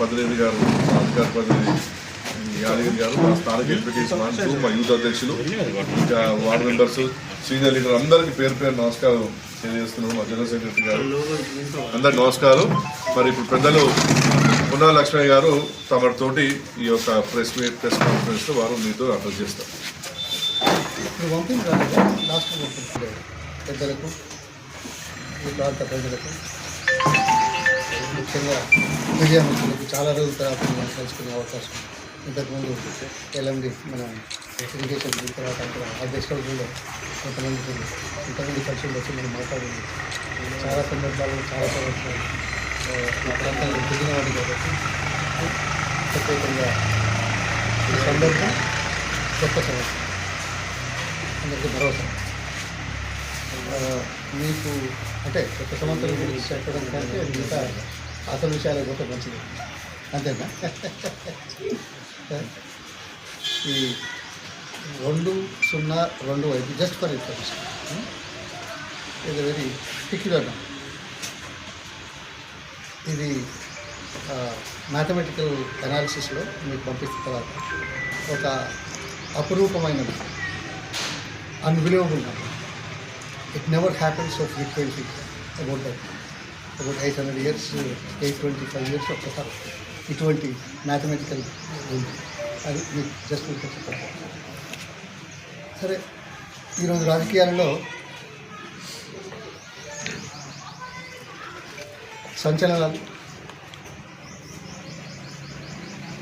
పదిరెడ్డి గారు మా అధికార ప్రతినిధి యాదగిరి గారు మా స్థానిక ఎంపీటీ మాన్సు మా యూత్ అధ్యక్షులు ఇంకా వార్డు మెంబర్స్ సీనియర్ లీడర్ అందరికీ పేరు పేరు నమస్కారం తెలియజేస్తున్నాను మా జనరల్ సెక్రటరీ గారు. అందరికి నమస్కారం. మరి ఇప్పుడు పెద్దలు పున్నా లక్ష్మయ్య గారు తమతోటి ఈ యొక్క ప్రెస్ మీట్ ప్రెస్ కాన్ఫరెన్స్ వారు మీతో అడ్రస్ చేస్తారు. పెద్దలకు ఈ ప్రాంత ప్రజలకు. ముఖ్యంగా మీడియా మిత్రులకు చాలా రోజుల తర్వాత మనం కలుసుకునే అవకాశం ఇంతకుముందు ఎల్ఎండి మన ఇరిగేషన్ దీని తర్వాత అక్కడ ఆ కొంతమంది కొంతమంది కలిసి వచ్చి మనం మాట్లాడింది. చాలా సందర్భాలు చాలా సంవత్సరాలు మా ప్రాంతాన్ని ప్రాంతాల్లో వాడు కాబట్టి ప్రత్యేకంగా ఈ సందర్భం గొప్ప సంవత్సరం అందరికీ భరోసా. మీకు అంటే ఒక సంవత్సరం గురించి చెప్పడం కంటే మిగతా అసలు విషయాలు కూడా మంచిది. అంతేనా? ఈ రెండు సున్నా రెండు ఐదు జస్ట్ ఫర్ ఇన్ఫర్మేషన్ ఇది వెరీ పిక్యులర్ ఇది మ్యాథమెటికల్ అనాలిసిస్లో మీకు పంపిస్తున్న తర్వాత ఒక అపురూపమైన unbelievable number it never happens so frequency about that about eight hundred years eight twenty five years ఒకసారి ఇటువంటి మ్యాథమెటికల్ ఉంది అది మీకు జస్ట్ మీకు చెప్పారు సరే ఈరోజు రాజకీయాల్లో సంచలనాలు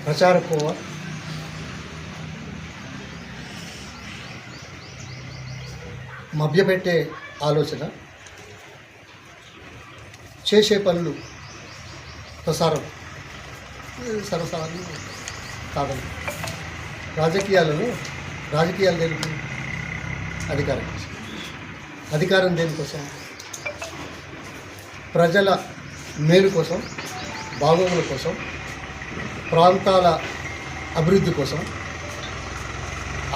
ప్రచార పోవ మభ్యపెట్టే ఆలోచన చేసే పనులు ప్రసారం. ఇది సరసరాలు కాదండి రాజకీయాలలో రాజకీయాలు దేనికి అధికారం. కోసం అధికారం దేనికోసం ప్రజల మేలు కోసం బాగోగుల కోసం ప్రాంతాల అభివృద్ధి కోసం.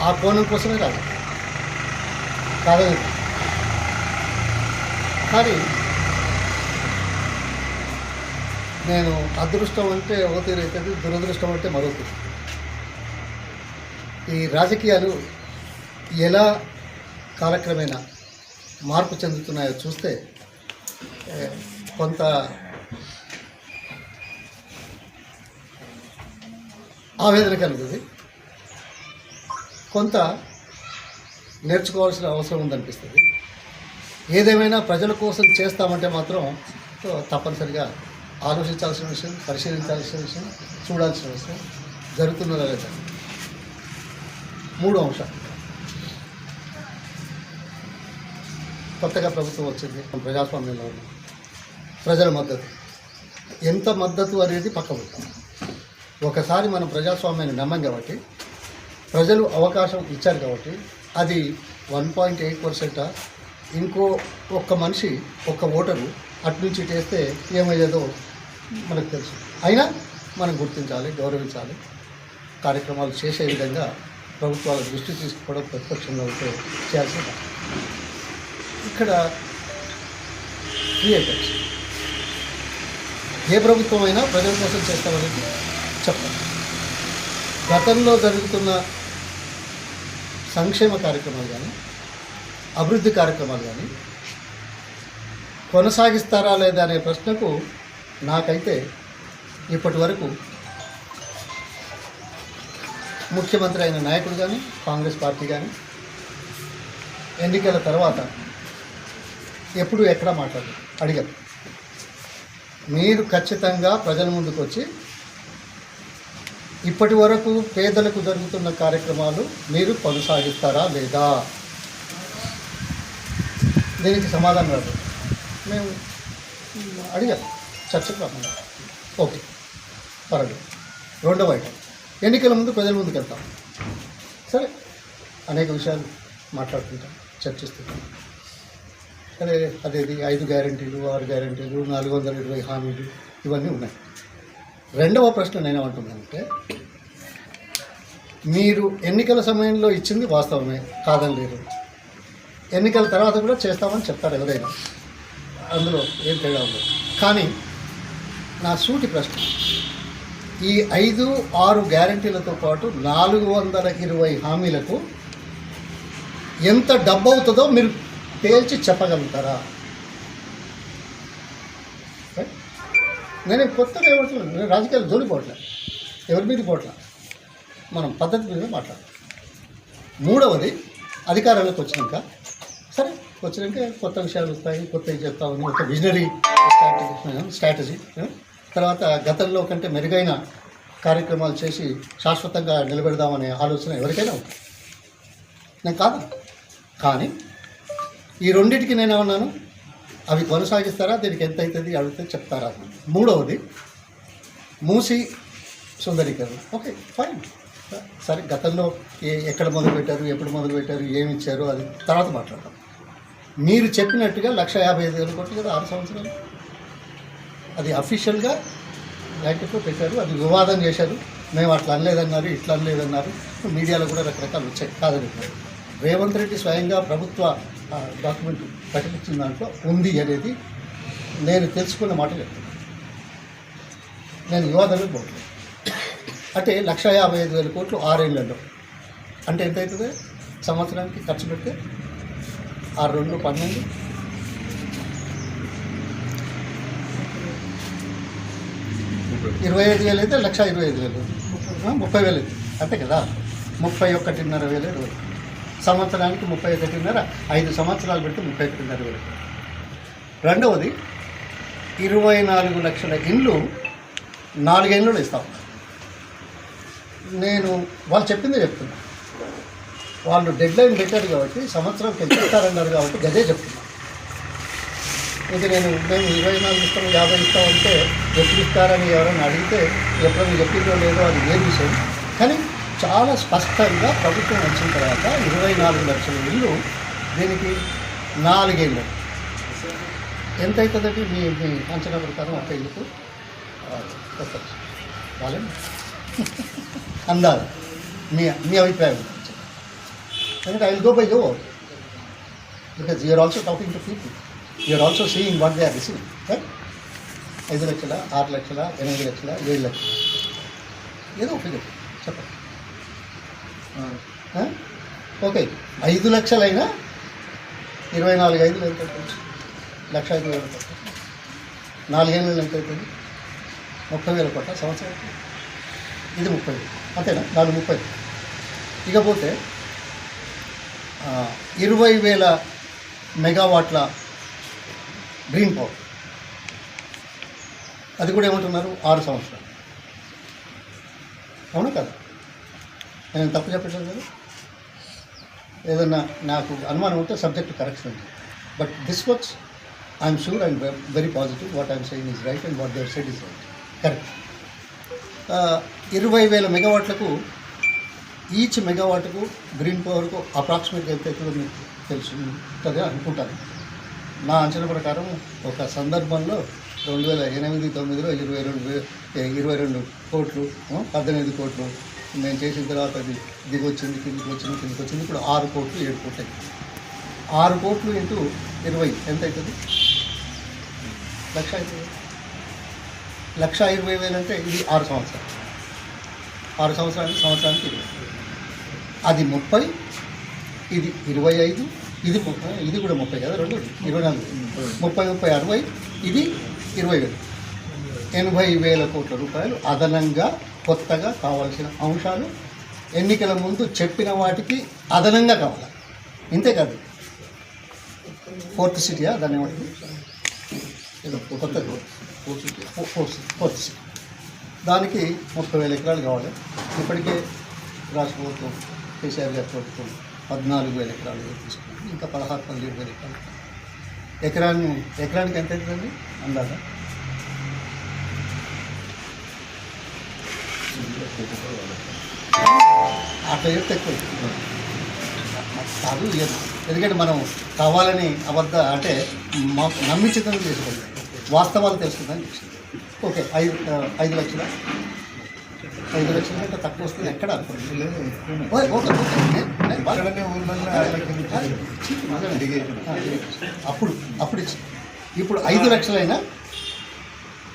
ఆ కోణం కోసమే రాజకీయం కదలదు కానీ నేను అదృష్టం అంటే ఒక తీరు అవుతుంది దురదృష్టం అంటే మరో తీరు ఈ రాజకీయాలు ఎలా కాలక్రమేణా మార్పు చెందుతున్నాయో చూస్తే కొంత ఆవేదన కలుగుతుంది కొంత నేర్చుకోవాల్సిన అవసరం ఉందనిపిస్తుంది. ఏదేమైనా ప్రజల కోసం చేస్తామంటే మాత్రం తప్పనిసరిగా ఆలోచించాల్సిన విషయం పరిశీలించాల్సిన విషయం చూడాల్సిన విషయం జరుగుతున్నదా లేదా. మూడో అంశం. కొత్తగా ప్రభుత్వం వచ్చింది ప్రజాస్వామ్యంలో ఉన్న ప్రజల మద్దతు. ఎంత మద్దతు అనేది పక్క ఒకసారి మనం ప్రజాస్వామ్యాన్ని నమ్మం కాబట్టి ప్రజలు అవకాశం ఇచ్చారు కాబట్టి అది వన్ పాయింట్ ఎయిట్ పర్సెంటా ఇంకో ఒక్క మనిషి ఒక్క ఓటరు అటు నుంచి చేస్తే ఏమయ్యేదో మనకు తెలుసు. అయినా మనం గుర్తించాలి గౌరవించాలి. కార్యక్రమాలు చేసే విధంగా ప్రభుత్వాల దృష్టి తీసుకోవడం ప్రతిపక్షంలో ఉంటే చేయాల్సిన ఇక్కడ క్రియేటర్స్ ఏ ప్రభుత్వం అయినా ప్రజల కోసం చేస్తామనేది చెప్పాలి. గతంలో జరుగుతున్న సంక్షేమ కార్యక్రమాలు కానీ అభివృద్ధి కార్యక్రమాలు కానీ కొనసాగిస్తారా లేదా అనే ప్రశ్నకు నాకైతే ఇప్పటి వరకు ముఖ్యమంత్రి అయిన నాయకుడు కానీ కాంగ్రెస్ పార్టీ కానీ ఎన్నికల తర్వాత ఎప్పుడు ఎక్కడ మాట్లాడు అడిగారు. మీరు ఖచ్చితంగా ప్రజల ముందుకు వచ్చి ఇప్పటి వరకు పేదలకు జరుగుతున్న కార్యక్రమాలు మీరు కొనసాగిస్తారా లేదా? దీనికి సమాధానం రాదు. మేము అడిగాం. చర్చకు రమ్మన్నాం ఓకే. పర్వాలేదు. రెండవ ఐటమ్. ఎన్నికల ముందు ప్రజల ముందుకు వెళ్తాం. సరే. అనేక విషయాలు మాట్లాడుకుంటాం. చర్చిస్తుంటాం సరే అదేది? ఐదు గ్యారంటీలు ఆరు గ్యారంటీలు నాలుగు వందల ఇరవై హామీలు ఇవన్నీ ఉన్నాయి. రెండవ ప్రశ్న నేనేమంటున్నానంటే మీరు ఎన్నికల సమయంలో ఇచ్చింది వాస్తవమే కాదని లేదు. ఎన్నికల తర్వాత కూడా చేస్తామని చెప్తారు ఎవరైనా. అందులో ఏం తేడా ఉండదు కానీ నా సూటి ప్రశ్న ఈ ఐదు ఆరు గ్యారంటీలతో పాటు నాలుగు వందల ఇరవై హామీలకు ఎంత డబ్బు అవుతుందో మీరు తేల్చి చెప్పగలుగుతారా? నేను కొత్తగా ఇవ్వట్లేదు నేను రాజకీయాలు జోలిపోవట్లే ఎవరి మీద పోవట్లే మనం పద్ధతి మీద మాట్లాడాలి మూడవది అధికారంలోకి వచ్చినాక. సరే వచ్చినాక కొత్త విషయాలు వస్తాయి కొత్తవి చెప్తామని ఒక విజనరీ స్ట్రాటజీ తర్వాత గతంలో కంటే మెరుగైన కార్యక్రమాలు చేసి శాశ్వతంగా నిలబెడదామనే ఆలోచన ఎవరికైనా ఉంటుంది. నేను కాదు. కానీ ఈ రెండింటికి నేను ఏమన్నాను అవి కొనసాగిస్తారా? దీనికి ఎంత అవుతుంది అడిగితే చెప్తారా? మూడవది మూసి సుందరీకరణ. Okay fine. సరే గతంలో ఏ ఎక్కడ మొదలు పెట్టారు ఎప్పుడు మొదలు పెట్టారు ఏమి ఇచ్చారు అది తర్వాత మాట్లాడతాం మీరు చెప్పినట్టుగా లక్ష యాభై ఐదు వేలు కోట్లు కదా ఆరు సంవత్సరాలు. అది అఫీషియల్గా బ్యాంకులో పెట్టారు అది వివాదం చేశారు. మేము అట్లా అనలేదన్నారు ఇట్లా అనలేదన్నారు. మీడియాలో కూడా రకరకాలు వచ్చాయి. కాదని రేవంత్ రెడ్డి స్వయంగా ప్రభుత్వ డాక్యుమెంట్ ప్రకటించిన దాంట్లో ఉంది అనేది నేను తెలుసుకున్న మాట చెప్తాను నేను వివాదాలు పోవట్లేదు అంటే లక్ష యాభై ఐదు వేల కోట్లు ఆరేళ్ళలో. అంటే ఎంత అవుతుంది సంవత్సరానికి ఖర్చు పెడితే ఆరు రెండు పన్నెండు. ఇరవై ఐదు వేలు అయితే లక్ష ఇరవై ఐదు వేలు. ముప్పై వేలు అయితే. అంతే కదా? ముప్పై ఒకటిన్నర వేలు ఇరవై. సంవత్సరానికి ముప్పై ఒకటిన్నర ఐదు సంవత్సరాలు పెట్టి ముప్పై ఒకటిన్నర వేలు రెండవది ఇరవై నాలుగు లక్షల ఇండ్లు నాలుగేళ్ళు ఇస్తాం నేను వాళ్ళు చెప్పింది చెప్తున్నా. వాళ్ళు డెడ్ లైన్ పెట్టారు కాబట్టి సంవత్సరం పెంచుతారన్నారు కాబట్టి గదే చెప్తున్నా. ఇది నేను మేము ఇరవై నాలుగు ఇస్తాం యాభై ఇస్తామంటే ఎప్పుడు ఇస్తారని ఎవరైనా అడిగితే ఎప్పుడైనా చెప్పిందో లేదో అది ఏం విషయం. కానీ చాలా స్పష్టంగా ప్రభుత్వం వచ్చిన తర్వాత ఇరవై నాలుగు లక్షల ఇల్లు దీనికి నాలుగేళ్ళు. ఎంత అవుతుందండి మీ మీ అంచనా ప్రకారం ఒక ఇల్లుకు? ఆ, కొత్త అందాలి. మీ మీ అభిప్రాయం ఎందుకంటే I will go by you because you're also talking to people you're also seeing what they are receive right ఐదు లక్షల ఆరు లక్షల ఎనిమిది లక్షల ఏడు లక్షల. ఏదో ఒక చెప్పండి. ఓకే ఐదు లక్షలైనా? ఇరవై నాలుగు ఐదులు ఎంత అవుతుంది? లక్ష ఐదు వేల కోట్ల నాలుగేళ్ళు ఎంత అవుతుంది? ముప్పై వేల కోట్ల సంవత్సరం. ఇది ముప్పై. వేలు. అంతేనా? నాలుగు ముప్పై. ఇకపోతే ఇరవై వేల మెగావాట్ల గ్రీన్ పవర్. అది కూడా ఏమంటున్నారు? ఆరు సంవత్సరాలు. అవును కదా? నేను తప్పు చెప్పట్లేదు కదా? ఏదన్నా నాకు అనుమానం ఉంటే సబ్జెక్ట్ కరెక్షన్ ఉంది. But this watch I'm sure I'm very positive what I'm saying is right and what they've said is right correct ఇరవై వేల మెగావాట్లకు ఈచ్ మెగావాట్కు గ్రీన్ పవర్కు అప్రాక్సిమేట్గా ఎంత అవుతుందో మీకు తెలుసు అనుకుంటాను. నా అంచనా ప్రకారం ఒక సందర్భంలో రెండు వేల ఎనిమిది తొమ్మిదిలో ఇరవై రెండు ఇరవై రెండు కోట్లు పద్దెనిమిది కోట్లు నేను చేసిన తర్వాత అది దిగొచ్చింది కిందికి వచ్చింది కిందికి వచ్చింది. ఇప్పుడు ఆరు కోట్లు ఏడు కోట్లు అయింది. ఆరు కోట్లు ఇంటూ ఇరవై ఎంత అవుతుంది? లక్ష ఇరవై లక్ష ఇరవై వేలు అంటే ఇది ఆరు సంవత్సరాలు. ఆరు సంవత్సరానికి సంవత్సరానికి ఇరవై. అది ముప్పై ఇది ఇరవై ఐదు ఇది ముప్పై ఇది కూడా ముప్పై కదా రెండు ఇరవై నాలుగు. ముప్పై ముప్పై అరవై ఇది ఇరవై వేలు. ఎనభై వేల కోట్ల రూపాయలు అదనంగా కొత్తగా కావాల్సిన అంశాలు ఎన్నికల ముందు చెప్పిన వాటికి అదనంగా కావాలి. ఇంతే కాదు. ఫోర్త్ సిటీయా దాన్ని ఏమంటుంది ఏదో కొత్తది fourth city fourth city fourth city దానికి ముప్పై వేల ఎకరాలు కావాలి. ఇప్పటికే రాష్ట్ర ప్రభుత్వం కేసీఆర్ గారి ప్రభుత్వం పద్నాలుగు వేల ఎకరాలు తీసుకుంది. ఇంకా పదహారు పదిహేడు వేల ఎకరాలు. ఎకరాన్ని ఎకరానికి ఎంత అవుతుందండి? అందాక అట్లా చెప్తే ఎక్కువ. కాదు ఇయ్యదు. ఎందుకంటే మనం కావాలని అబద్ధ అంటే నమ్మించడం చేసుకోండి వాస్తవాలు తెలుసుకుందని ఓకే ఐదు ఐదు లక్షల? ఐదు లక్షల కంటే తక్కువ వస్తుంది ఎక్కడ? అప్పుడు అప్పుడు ఇచ్చి. ఇప్పుడు ఐదు లక్షలైనా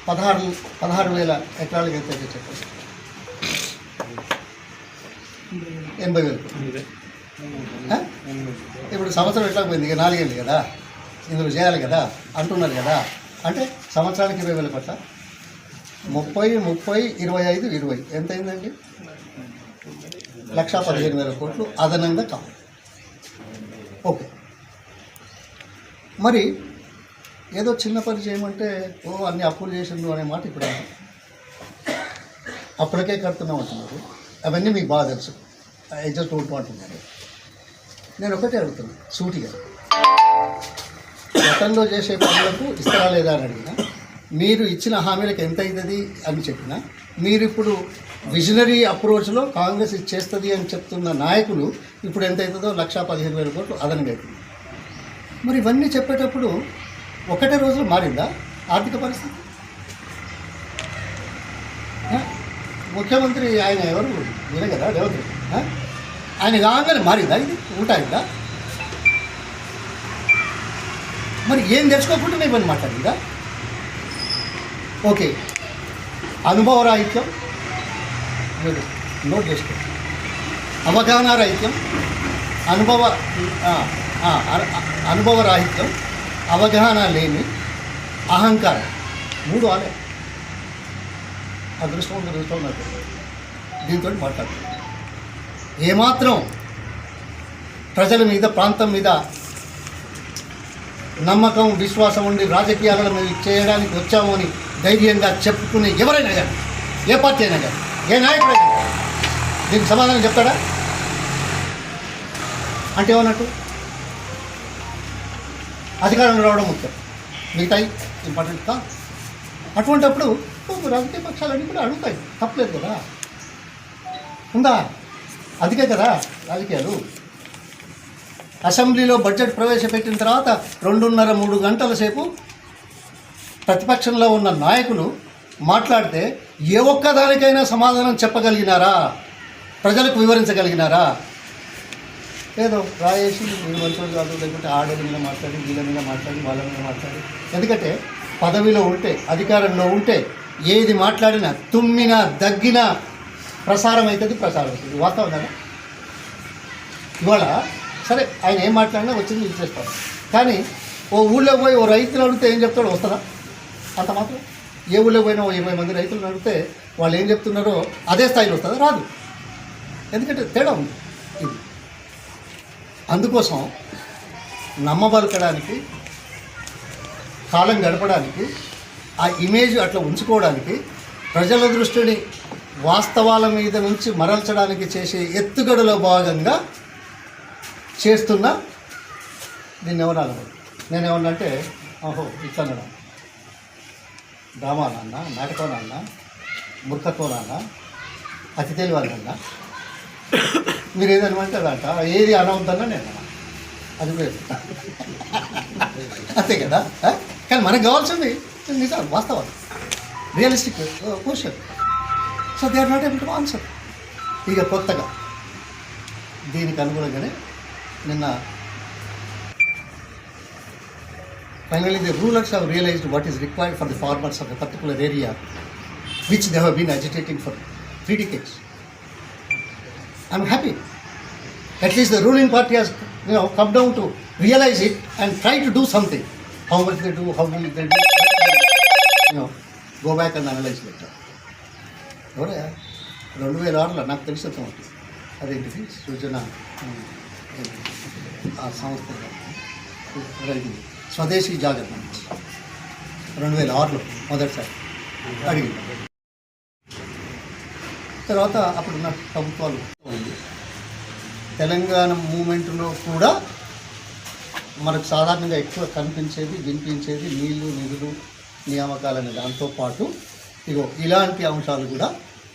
పదహారు పదహారు వేల ఎకరాలకి ఎంత చెప్పండి. ఎనభై వేలు? ఇప్పుడు సంవత్సరం ఎట్లా పోయింది? ఇక నాలుగేళ్ళు కదా? ఇందులో చేయాలి కదా? అంటున్నారు కదా? అంటే సంవత్సరానికి ఇరవై వేల కోట్ల ముప్పై ముప్పై ఇరవై ఐదు ఇరవై. ఎంత అయిందండి? లక్షా పదిహేను వేల కోట్లు అదనంగా కావాలి ఓకే. మరి ఏదో చిన్న పని చేయమంటే ఓ అన్ని అప్పులు చేసిండు అనే మాట ఇప్పుడు. అప్పటికే కడుతున్నాం అంటున్నారు. అవన్నీ మీకు బాగా తెలుసు. ఐ జస్ట్ నేను ఒకటే అడుగుతున్నాను సూటిగా. గతంలో చేసే పనులకు ఇస్తారా లేదా అని అడిగినా మీరు ఇచ్చిన హామీలకు ఎంత అవుతుంది అని చెప్పినా మీరు ఇప్పుడు విజనరీ అప్రోచ్లో కాంగ్రెస్ ఇది చేస్తుంది అని చెప్తున్న నాయకులు ఇప్పుడు ఎంత అవుతుందో లక్షా పదిహేను వేల కోట్లు అదనంగా అవుతుంది. మరి ఇవన్నీ చెప్పేటప్పుడు ఒకటే రోజులో మారిందా ఆర్థిక పరిస్థితి? ముఖ్యమంత్రి ఆయన ఎవరు? మీరే కదా రేవంత్ రెడ్డి? ఆయన కాగానే మారిందా ఇది? ఉంటాయిందా? మరి ఏం తెచ్చుకోకుండా నేను పని మాట్లాడిందా? ఓకే. అనుభవ రాహిత్యం. నోట్ చేసుకో. అవగాహన రాహిత్యం. అనుభవ అనుభవ రాహిత్యం. అవగాహన లేని అహంకారం. మూడు ఆలే అదృష్టం దురదృష్టం నాకు దీంతో మాట్లాడుతుంది ఏమాత్రం ప్రజల మీద ప్రాంతం మీద నమ్మకం విశ్వాసం ఉండి రాజకీయాలను మేము చేయడానికి వచ్చాము అని ధైర్యంగా చెప్పుకునే ఎవరైనా కానీ ఏ పార్టీ అయినా కానీ ఏ నాయకుడైనా దీనికి సమాధానం చెప్తాడా? అంటే ఏమన్నట్టు? అధికారం రావడం ముఖ్యం. మిగతా ఇంపార్టెంట్ కా? అటువంటప్పుడు రాజకీయ పక్షాలన్నీ కూడా అడుగుతాయి. తప్పలేదు కదా? ఉందా? అందుకే కదా రాజకీయాలు. అసెంబ్లీలో బడ్జెట్ ప్రవేశపెట్టిన తర్వాత రెండున్నర మూడు గంటల సేపు ప్రతిపక్షంలో ఉన్న నాయకులు మాట్లాడితే ఏ ఒక్కదానికైనా సమాధానం చెప్పగలిగినారా? ప్రజలకు వివరించగలిగినారా? ఏదో రాయేసి మీరు మంచోడు కాదు లేకుంటే ఆడల మీద మాట్లాడి వీళ్ళ మీద మాట్లాడి వాళ్ళ మీద మాట్లాడి. ఎందుకంటే పదవిలో ఉంటే అధికారంలో ఉంటే ఏది మాట్లాడినా తుమ్మినా దగ్గినా ప్రసారం అవుతుంది ప్రసారం అవుతుంది వాస్తవం కదా? ఇవాళ సరే ఆయన ఏం మాట్లాడినా వచ్చింది ఇచ్చేస్తాడు. కానీ ఓ ఊళ్ళో పోయి ఓ రైతులు అడిగితే ఏం చెప్తాడో వస్తుందా? అంత మాత్రం. ఏ ఊళ్ళో పోయినా ఓ ఇరవై మంది రైతులను అడిగితే వాళ్ళు ఏం చెప్తున్నారో అదే స్థాయిలో వస్తుందా? రాదు. ఎందుకంటే తేడా ఉంది. ఇది. అందుకోసం నమ్మబలకడానికి కాలం గడపడానికి ఆ ఇమేజ్ అట్లా ఉంచుకోవడానికి ప్రజల దృష్టిని వాస్తవాల మీద నుంచి మరల్చడానికి చేసే ఎత్తుగడలో భాగంగా చేస్తున్న దీన్ని ఎవరు అనరు. నేను ఏమన్నంటే ఓహో ఇట్లా డ్రామా నాన్న నాటకం నాన్న మూర్ఖత్వం నాన్న అతి తెలివాలన్న మీరు ఏది అదంట ఏది అనవద్దన్నా నేను అది వేరు అంతే కదా? కానీ మనకు కావాల్సింది నిజాలు వాస్తవాలు realistic question so they are not able to answer ఇక కొత్తగా దీనికి అనుగుణంగానే నిన్న finally the rulers have realized what is required for the farmers of a particular area which they have been agitating for three decades. I'm happy. At least the ruling party has you know come down to realize it and try to do something. How much they do, how much they do, you know, go back and analyze later. ఎవరే? రెండు వేల ఆరులో నాకు తెలిసిన అదేంటిది సృజన ఆ సంస్థ స్వదేశీ జాగరణ. రెండు వేల ఆరులో మొదటిసారి అడిగింది. తర్వాత అప్పుడున్న ప్రభుత్వాలు ఉంది. తెలంగాణ మూమెంట్లో కూడా మనకు సాధారణంగా ఎక్కువ కనిపించేది వినిపించేది నీళ్ళు నిధులు నియామకాలు అనే దాంతో పాటు ఇగో ఇలాంటి అంశాలు కూడా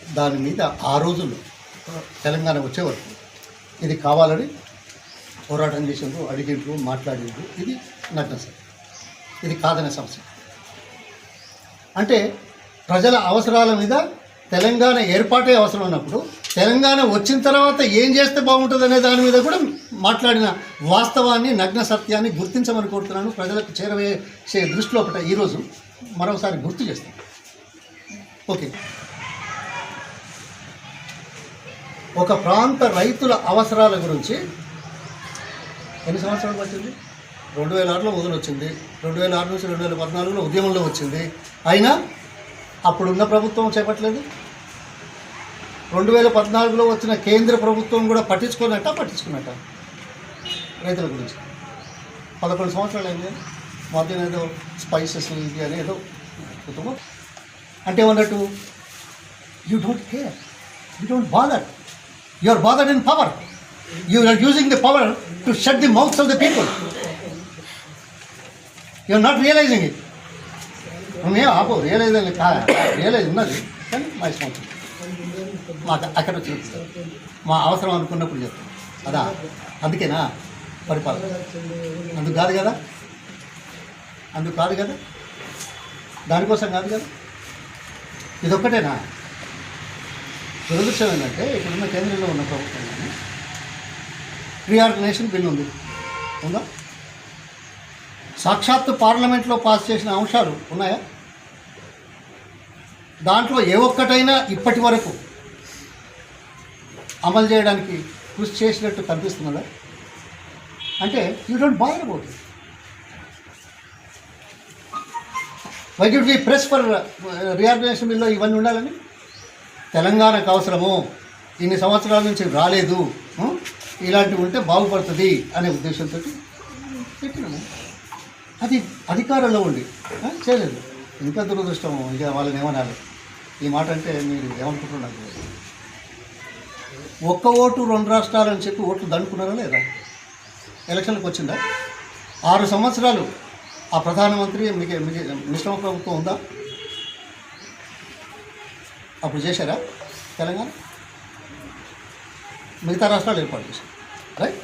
దాని మీద ఆ రోజుల్లో తెలంగాణ వచ్చే వరకు ఇది కావాలని పోరాటం చేసిండ్రు అడిగిండ్రు మాట్లాడిండ్రు ఇది నగ్న సత్యం ఇది కాదనే సమస్య. అంటే ప్రజల అవసరాల మీద తెలంగాణ ఏర్పాటే అవసరం ఉన్నప్పుడు తెలంగాణ వచ్చిన తర్వాత ఏం చేస్తే బాగుంటుంది అనే దాని మీద కూడా మాట్లాడిన వాస్తవాన్ని నగ్న సత్యాన్ని గుర్తించమని కోరుతున్నాను. ప్రజలకు చేరవేసే దృష్టిలో ఒకట ఈరోజు మరోసారి గుర్తు చేస్తాను. ఓకే. ఒక ప్రాంత రైతుల అవసరాల గురించి ఎన్ని సంవత్సరాలు పట్టింది? రెండు వేల ఆరులో మొదలు వచ్చింది. రెండు వేల ఆరు నుంచి రెండు వేల పద్నాలుగులో ఉద్యమంలో వచ్చింది. అయినా అప్పుడున్న ప్రభుత్వం చేపట్టలేదు. రెండు వేల పద్నాలుగులో వచ్చిన కేంద్ర ప్రభుత్వం కూడా పట్టించుకున్నట్ట పట్టించుకున్నట్ట రైతుల గురించి. పదకొండు సంవత్సరాలు అయింది. మధ్యన ఏదో స్పైసెస్ ఇది అని ఏదో కుటుంబం అంటే ఉన్నట్టు you don't care you don't bother you are bother in power you are using the power to shut the mouths of the people you are not realizing it మేము ఆపు రియలైజ్ కా రియలైజ్ ఉన్నది కానీ మా ఇష్టం మాకు అక్కడ వచ్చి మా అవసరం అనుకున్నప్పుడు చెప్తాం. అదా? అందుకేనా? పరిపాలన. అందుకు కాదు కదా? అందుకు కాదు కదా? దానికోసం కాదు కదా? ఇదొక్కటేనా? దురదృష్టం ఏంటంటే ఇప్పుడున్న కేంద్రంలో ఉన్న ప్రభుత్వం కానీ రీఆర్గనైజేషన్ బిల్ ఉంది. ఉందా? సాక్షాత్తు పార్లమెంట్లో పాస్ చేసిన అంశాలు ఉన్నాయా? దాంట్లో ఏ ఒక్కటైనా ఇప్పటి వరకు అమలు చేయడానికి కృషి చేసినట్టు కనిపిస్తున్నదా అంటే you don't bother about it why did we press for reorganization బిల్లో ఇవన్నీ ఉండాలని? తెలంగాణకు అవసరము. ఇన్ని సంవత్సరాల నుంచి రాలేదు. ఇలాంటివి ఉంటే బాగుపడుతుంది అనే ఉద్దేశంతో పెట్టినాము అది అధికారంలో ఉండి చేయలేదు. ఇంకా దురదృష్టం ఇక వాళ్ళని ఏమనాలి? ఈ మాట అంటే మీరు ఏమనుకుంటున్నారు? నాకు ఒక్క ఓటు రెండు రాష్ట్రాలని చెప్పి ఓట్లు దండుకున్నారా లేదా? ఎలక్షన్లకు వచ్చిందా? ఆరు సంవత్సరాలు ఆ ప్రధానమంత్రి మీకు మిశ్రమ ప్రభుత్వం ఉందా? అప్పుడు చేశారా? తెలంగాణ? మిగతా రాష్ట్రాలు ఏర్పాటు చేశారు. రైట్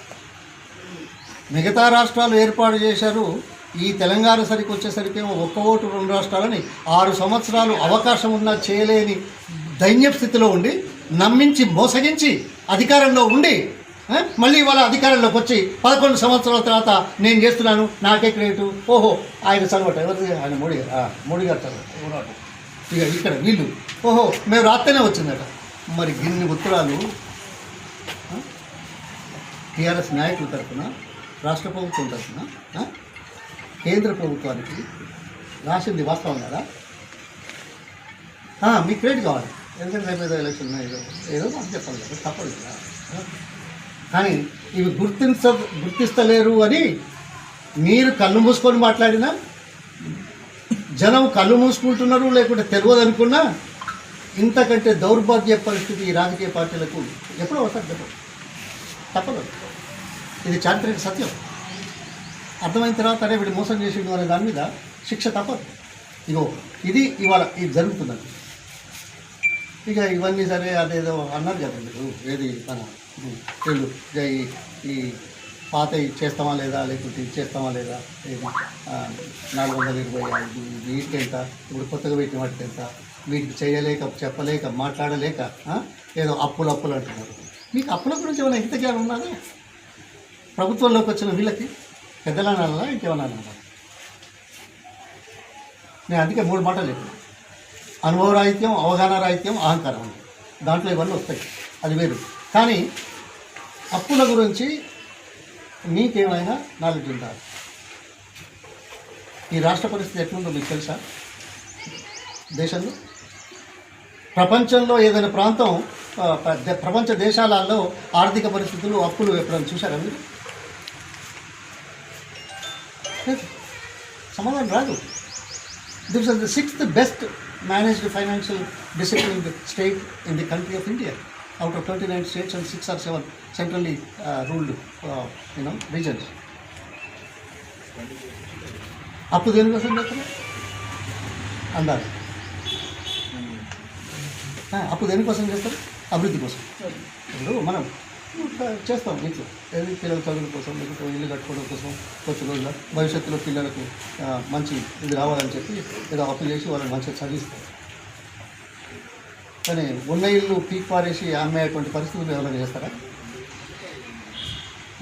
మిగతా రాష్ట్రాలు ఏర్పాటు చేశారు. ఈ తెలంగాణ సరికి వచ్చేసరికి ఏమో ఒక్క ఓటు రెండు రాష్ట్రాలని ఆరు సంవత్సరాలు అవకాశం ఉన్నా చేయలేని దైన్య స్థితిలో ఉండి నమ్మించి మోసగించి అధికారంలో ఉండి మళ్ళీ వాళ్ళ అధికారంలోకి వచ్చి పదకొండు సంవత్సరాల తర్వాత నేను చేస్తున్నాను నాకే క్రెడిట్. ఓహో ఆయన చదవట ఎవరిది? ఆయన మోడీ గారు. మోడీ గారు చదవట. ఇక ఇక్కడ వీళ్ళు ఓహో మేము రాస్తేనే వచ్చిందట. మరి గిన్ని ఉత్తరాలు టీఆర్ఎస్ నాయకుల తరఫున రాష్ట్ర ప్రభుత్వం తరఫున కేంద్ర ప్రభుత్వానికి రాసింది వాస్తవం కదా? మీ మీకు క్రెడిట్ కావాలి. ఎందుకంటే రేపు ఏదో ఎలక్షన్ ఏదో ఏదో మాకు చెప్పాలి కదా తప్పదు కదా కానీ ఇవి గుర్తించ గుర్తిస్తలేరు అని మీరు కళ్ళు మూసుకొని మాట్లాడినా జనం కళ్ళు మూసుకుంటున్నారు లేకుంటే తెలియదు అనుకున్నా ఇంతకంటే దౌర్భాగ్య పరిస్థితి ఈ రాజకీయ పార్టీలకు ఎప్పుడో వస్తారు చెప్పదు తప్పదు. ఇది చారిత్రక సత్యం. అర్థమైన తర్వాత అరే వీడు మోసం చేసిండు అనే దాని మీద శిక్ష తప్పదు. ఇగో ఇది ఇవాళ ఇది జరుగుతున్నది. ఇక ఇవన్నీ సరే అదేదో అన్నారు కదా మీరు ఏది మన వీళ్ళు ఇక ఈ ఈ పాత చేస్తామా లేదా? లేకుంటే ఇది చేస్తామా లేదా? నాలుగు వందల ఇరవై ఐదు వీటికి ఎంత ఇప్పుడు కొత్తగా పెట్టిన వాటికి ఎంత? వీటికి చేయలేక చెప్పలేక మాట్లాడలేక ఏదో అప్పులు అప్పులు అంటున్నారు. మీకు అప్పుల గురించి ఏమైనా ఇంత జ్ఞానం ఉన్నదా? ప్రభుత్వంలోకి వచ్చిన వీళ్ళకి? పెద్దలనాలా ఇంకేమన్నా అనాలా? నేను అందుకే మూడు మాటలు చెప్పాను. అనుభవ రాహిత్యం అవగాహన రాహిత్యం అహంకారం దాంట్లో ఇవన్నీ వస్తాయి. అది వేరు. కానీ అప్పుల గురించి మీకేమైనా నాలెడ్జ్ ఉందా? ఈ రాష్ట్ర పరిస్థితి ఎట్లుందో మీకు తెలుసా? దేశంలో? ప్రపంచంలో ఏదైనా ప్రాంతం ప్రపంచ దేశాలలో ఆర్థిక పరిస్థితులు అప్పులు ఎప్పుడైనా చూసారా మీరు? సమాధానం రాదు. This are the sixth best managed financial discipline state in the country of India out of twenty nine states and six or seven centrally ruled you know reasons అప్పు దేనికోసం చేస్తారు అందాజ్. అప్పు దేనికోసం చేస్తారు? అభివృద్ధి కోసం. ఇప్పుడు మనం చేస్తాం ఇంట్లో. ఏది పిల్లల చదువుల కోసం లేకపోతే ఇల్లు కట్టుకోవడం కోసం కొంచెం రోజుల భవిష్యత్తులో పిల్లలకు మంచి ఇది రావాలని చెప్పి ఏదో అప్పు చేసి వాళ్ళని మంచిగా చదివిస్తారు. కానీ ఉన్న ఇల్లు పీక్ పారేసి అమ్మేటువంటి పరిస్థితులు ఎవరైనా చేస్తారా?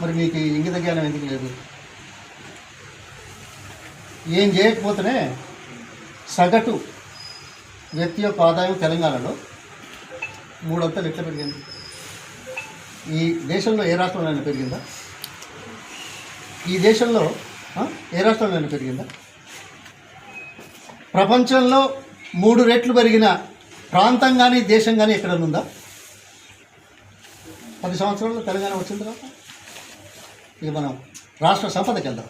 మరి మీకు ఇంగిత జ్ఞానం ఎందుకు లేదు? ఏం చేయకపోతేనే సగటు వ్యక్తి యొక్క ఆదాయం తెలంగాణలో మూడంతలు ఎట్లా పెరిగింది. ఈ దేశంలో ఏ రాష్ట్రంలో పెరిగిందా? ఈ దేశంలో ఏ రాష్ట్రంలో పెరిగిందా? ప్రపంచంలో మూడు రెట్లు పెరిగిన ప్రాంతం కానీ దేశం కానీ ఎక్కడన్నా ఉందా? పది సంవత్సరాల్లో తెలంగాణ వచ్చిన తర్వాత? ఇది మనం రాష్ట్ర సంపదకి వెళ్దాం.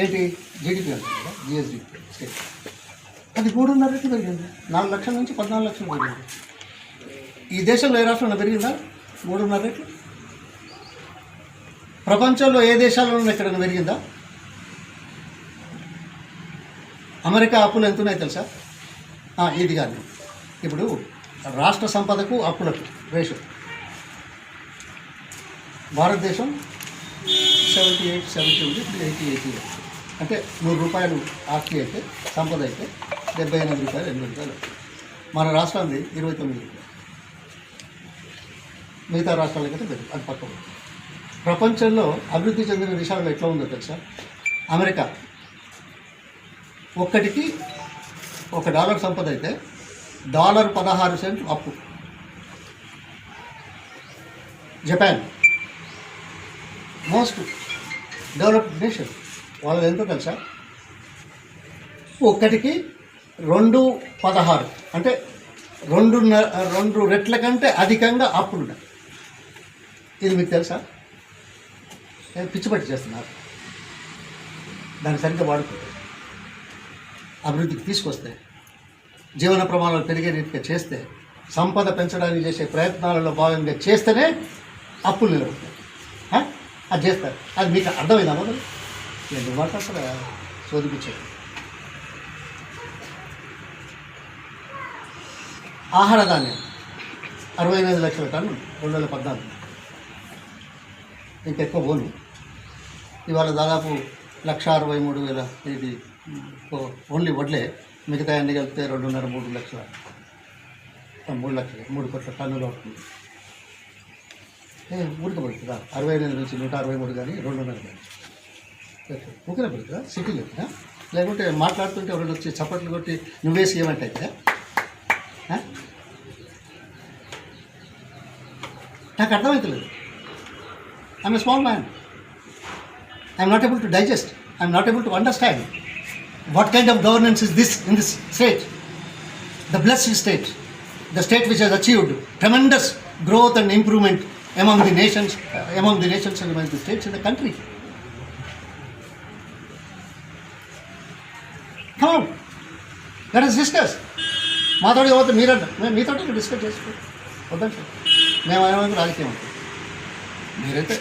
ఏంటి? జీడిపి అంటారు కదా జిఎస్డిపి స్టేట్ అది మూడున్నర రెట్లు పెరిగింది. నాలుగు లక్షల నుంచి పద్నాలుగు లక్షలు పెరిగింది. ఈ దేశంలో ఏ రాష్ట్రంలో పెరిగిందా? మూడున్నర రెట్లు. ప్రపంచంలో ఏ దేశాల్లోనూ ఎక్కడైనా పెరిగిందా? అమెరికా అప్పులు ఎంత ఉన్నాయి తెలుసా? ఇది కాదు. ఇప్పుడు రాష్ట్ర సంపదకు అప్పులకు రేషో. భారతదేశం సెవెంటీ ఎయిట్ సెవెంటీ ఉంది ఇప్పుడు ఎయిటీ ఎయిటీ అంటే నూరు రూపాయలు ఆస్తి అయితే సంపద అయితే డెబ్బై ఎనిమిది రూపాయలు ఎనిమిది రూపాయలు మన రాష్ట్రానికి ఇరవై తొమ్మిది రూపాయలు. మిగతా రాష్ట్రాలకైతే పెరుగు అది పక్కన ప్రపంచంలో అభివృద్ధి చెందిన విషయాలు ఎట్లా ఉందో తెలుసా? అమెరికా. ఒక్కటికి ఒక డాలర్ సంపద అయితే డాలర్ పదహారు సెంట్ అప్పు. జపాన్. Most developed nation. వాళ్ళది ఎంతో తెలుసా? ఒక్కటికి రెండు పదహారు. అంటే రెండు రెండు రెట్ల కంటే అధికంగా అప్పులున్నాయి ఇది మీకు తెలుసా? పిచ్చిపట్టి చేస్తున్నారు. దాన్ని సరిగ్గా వాడుకుంటే అభివృద్ధికి తీసుకొస్తే జీవన ప్రమాణాలు పెరిగే రీతిగా చేస్తే సంపద పెంచడానికి చేసే ప్రయత్నాలలో భాగంగా చేస్తేనే అప్పులు నిలబడతాయి. అది చేస్తారు. అది మీకు అర్థమైందా మొదలు? ఎందుకు మాట్లాడతారా శోధిపించారు ఆహార ధాన్యం. అరవై ఎనిమిది లక్షల టన్ను రెండు వేల పద్నాలుగు. ఇంకా ఎక్కువ పోను. ఇవాళ దాదాపు లక్ష అరవై మూడు వేల ఇది ఓ- ఓన్లీ వడ్లే. మిగతా అన్ని కలిపితే రెండున్నర మూడు లక్షల మూడు లక్షలు మూడు కోట్ల టన్నులు అవుతుంది. ఏ ఊరికి పడుతుందా? అరవై ఎనిమిది నుంచి నూట అరవై మూడు కానీ రెండున్నర కానీ. ఊరికే పడుతుందా? సిటీలో ఆ? లేకుంటే మాట్లాడుతుంటే ఎవరు వచ్చి చప్పట్లు కొట్టి నువ్వేసి ఏమంటే నాకు అర్థమవుతలేదు I'm small man I'm not able to digest I'm not able to understand what kind of governance is this in this state? The blessed state, the state which has achieved tremendous growth and improvement among the nations, uh, among the nations and among the states in the country. Come on, let us discuss. మాతోటి పోతే మీరంట మేము మీతో discuss చేసుకో వద్దంటే మేము ఏమైనా రాజకీయం అంటే మీరైతే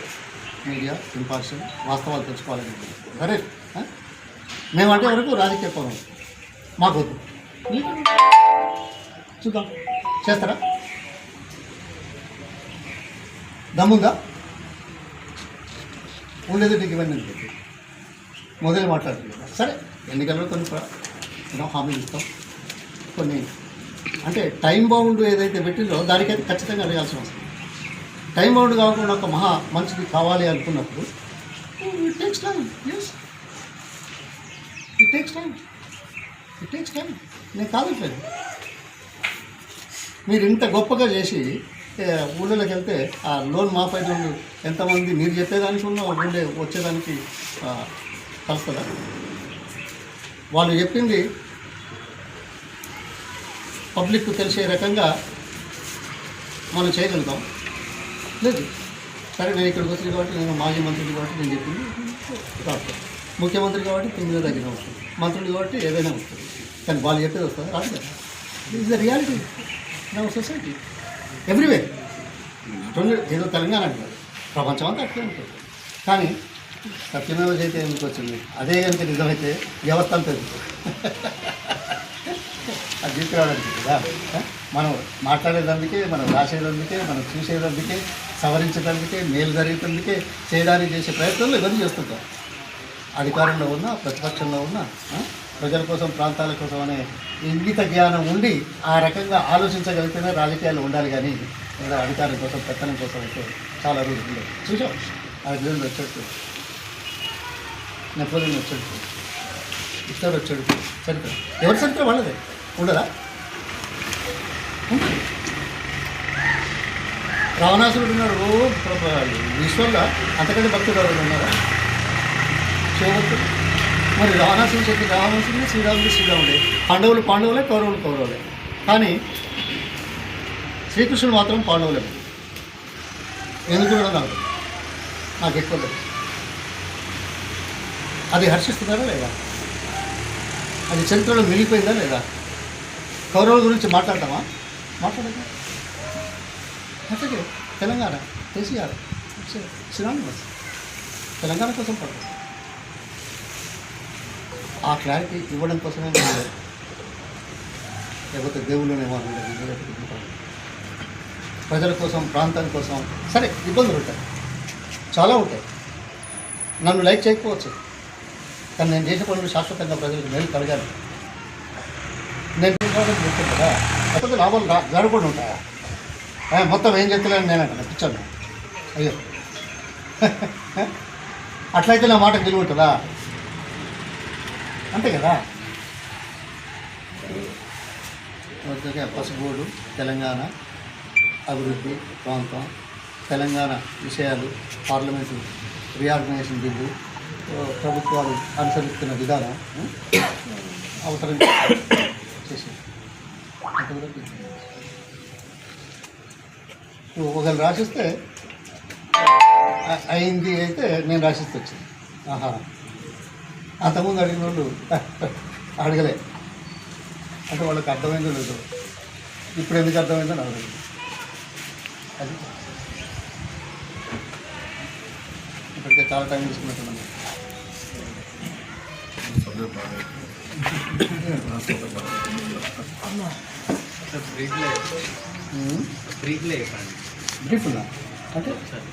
మీడియా ఇంపార్షన్ వాస్తవాలు తెలుసుకోవాలని సరే మేమంటే వరకు రాజకీయ పరం మాకు వద్దు. చూద్దాం. చేస్తారా? దమ్ముందా? ఉండేది నీకు ఇవన్నీ చెప్పి మొదలు మాట్లాడుతుంది సరే ఎన్నికల్లో కొన్ని ప్ర- హామీలు ఇస్తాం. కొన్ని అంటే టైం బౌండ్ ఏదైతే పెట్టిందో దానికైతే ఖచ్చితంగా అడగాల్సిన అవసరం. టైం బౌండ్ కాకుండా ఒక మహా మంచిది కావాలి అనుకున్నప్పుడు it time is it takes time it takes time నేను కాదట్లేదు మీరు ఇంత గొప్పగా చేసి ఊళ్ళోకి వెళ్తే ఆ లోన్ మాఫ్ అయిన ఎంతమంది మీరు చెప్పేదానికి ఉన్న ఊళ్ళే వచ్చేదానికి కలుస్తుందా వాళ్ళు చెప్పింది పబ్లిక్ తెలిసే రకంగా మనం చేయగలుగుతాం. లేదు. సరే నేను ఇక్కడికి వచ్చింది కాబట్టి నేను మాజీ మంత్రిని కాబట్టి నేను చెప్పింది. రాస్తాను ముఖ్యమంత్రి కాబట్టి తొమ్మిది తగ్గిన వస్తుంది. మంత్రులు కాబట్టి ఏదైనా వస్తుంది. కానీ వాళ్ళు చెప్పేది వస్తుంది? రాదు కదా. Is the reality in our society everywhere only ఏదో తెలంగాణ అంటారు. ప్రపంచం అంతా అట్లే ఉంటుంది. కానీ సత్యమేవ జైతే ఎందుకు వచ్చింది? అదే కనుక నిజమైతే వ్యవస్థ అంతా ఎందుకు? అది తీసుకురావడానికి కదా. మనం మాట్లాడేదందుకే మనం రాసేదందుకే మనం చూసేదందుకే సవరించడానికి మేలు జరిగేందుకే చేయడానికి చేసే ప్రయత్నంలో ఇవన్నీ చేస్తుంటాం. అధికారంలో ఉన్నా ప్రతిపక్షంలో ఉన్నా ప్రజల కోసం ప్రాంతాల కోసం అనే ఇంగిత జ్ఞానం ఉండి ఆ రకంగా ఆలోచించగలిగితేనే రాజకీయాలు ఉండాలి కానీ లేదా అధికారం కోసం పెత్తనం కోసం అయితే చాలా రోజులు ఉండవు. చూసాం ఆ విధంగా వచ్చేట్టు నెపోలియన్ వచ్చేట్టు ఇస్తారు వచ్చాడు. చరిత్ర. ఎవరి చరిత్ర వాళ్ళదే? ఉండదా? ఉంటుంది రావణాసురుడు ఉన్నారు ఓ ప్ర- అంతకంటే భక్తుడు ఎవరు ఉన్నారా? శివభక్తుడు మరి రావణాసురుడు చెప్పి రావణాసుని శ్రీరాముడు శ్రీరాముడే. పాండవులు పాండవులే కౌరవులు కౌరవులే. కానీ శ్రీకృష్ణుడు మాత్రం పాండవులే. ఎందుకు కూడా నాకు? నాకు ఎక్కువ తెలుసు. అది హర్షిస్తున్నారా లేదా? అది చరిత్రలో మిగిలిపోయిందా లేదా? కౌరవుల గురించి మాట్లాడతామా? మాట్లాడదా. అట్లాగే తెలంగాణ కేసీఆర్ శ్రీరాముడు. తెలంగాణ కోసం పడతాం ఆ క్లారిటీ ఇవ్వడం కోసమే నేను లేకపోతే దేవుళ్ళనేమో వాళ్ళు ప్రజల కోసం ప్రాంతం కోసం సరే ఇబ్బందులు ఉంటాయి. చాలా ఉంటాయి. నన్ను లైక్ చేయకపోవచ్చు. కానీ నేను చేసే పనులు శాశ్వతంగా ప్రజలకు మేలు కలగాలి. నేను చెప్తాను కదా? లేకపోతే లాభాలు జరగకుండా ఉంటాయా? మొత్తం ఏం చెప్తలేను నేను అంటాను పిచ్చాను అయ్యో. అట్లయితే నా మాట తెలివి ఉంటుందా? అంతే కదా? ఓకే పసుబోర్డు తెలంగాణ అభివృద్ధి ప్రాంతం తెలంగాణ విషయాలు పార్లమెంటు రీఆర్గనైజేషన్ బిల్లు ప్రభుత్వాలు అనుసరిస్తున్న విధానం అవసరం చేసి నువ్వు ఒకరు రాసిస్తే అయింది అయితే నేను రాసిస్తే వచ్చింది ఆహా. అంతకుముందు అడిగిన వాళ్ళు అడగలే. అంటే వాళ్ళకి అర్థమైందో లేదో. ఇప్పుడు ఎందుకు అర్థమైందో నాకు అది. ఇప్పటికే చాలా టైం తీసుకున్నట్టున్నాను. సబ్జెక్ట్ బాగా బ్రీఫ్లో అంటే సార్.